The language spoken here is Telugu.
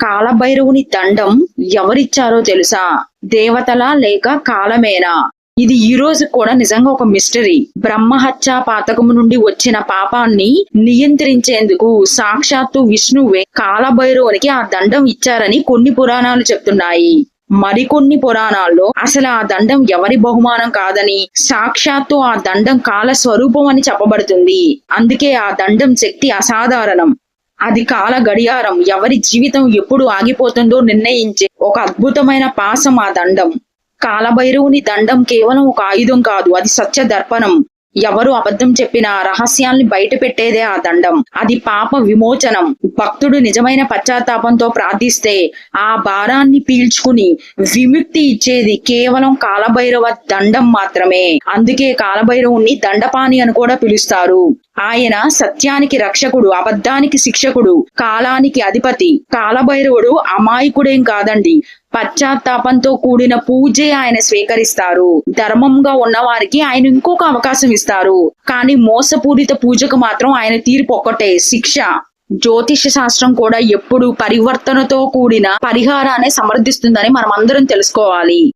కాలభైరవుని దండం ఎవరిచ్చారో తెలుసా? దేవతలా లేక కాలమేనా? ఇది ఈ రోజు కూడా నిజంగా ఒక మిస్టరీ బ్రహ్మహత్య పాతకము నుండి వచ్చిన పాపాన్ని నియంత్రించేందుకు సాక్షాత్తు విష్ణువే కాలభైరవునికి ఆ దండం ఇచ్చారని కొన్ని పురాణాలు చెప్తున్నాయి. మరికొన్ని పురాణాల్లో అసలు ఆ దండం ఎవరి బహుమానం కాదని సాక్షాత్తు ఆ దండం కాల స్వరూపం అని చెప్పబడుతుంది. అందుకే ఆ దండం శక్తి అసాధారణం. అది కాల గడియారం. ఎవరి జీవితం ఎప్పుడు ఆగిపోతుందో నిర్ణయించే ఒక అద్భుతమైన పాసం ఆ దండం. కాలభైరవుని దండం కేవలం ఒక ఆయుధం కాదు అది సత్య దర్పణం. ఎవరు అబద్ధం చెప్పిన రహస్యాల్ని బయట పెట్టేదే ఆ దండం. అది పాప విమోచనం. భక్తుడు నిజమైన పశ్చాత్తాపంతో ప్రార్థిస్తే ఆ భారాన్ని పీల్చుకుని విముక్తి ఇచ్చేది కేవలం కాలభైరవ దండం మాత్రమే. అందుకే కాలభైరవుణ్ణి దండపాని అని కూడా పిలుస్తారు. ఆయన సత్యానికి రక్షకుడు అబద్ధానికి శిక్షకుడు కాలానికి అధిపతి. కాలభైరవుడు అమాయకుడేం కాదండి. పశ్చాత్తాపంతో కూడిన పూజే ఆయన స్వీకరిస్తారు. ధర్మంగా ఉన్న వారికి ఆయన ఇంకొక అవకాశం ఇస్తారు. కానీ మోసపూరిత పూజకు మాత్రం ఆయన తీర్పు ఒక్కటే శిక్ష. జ్యోతిష శాస్త్రం కూడా ఎప్పుడు పరివర్తనతో కూడిన పరిహారాన్ని సమర్థిస్తుందని మనం అందరం తెలుసుకోవాలి.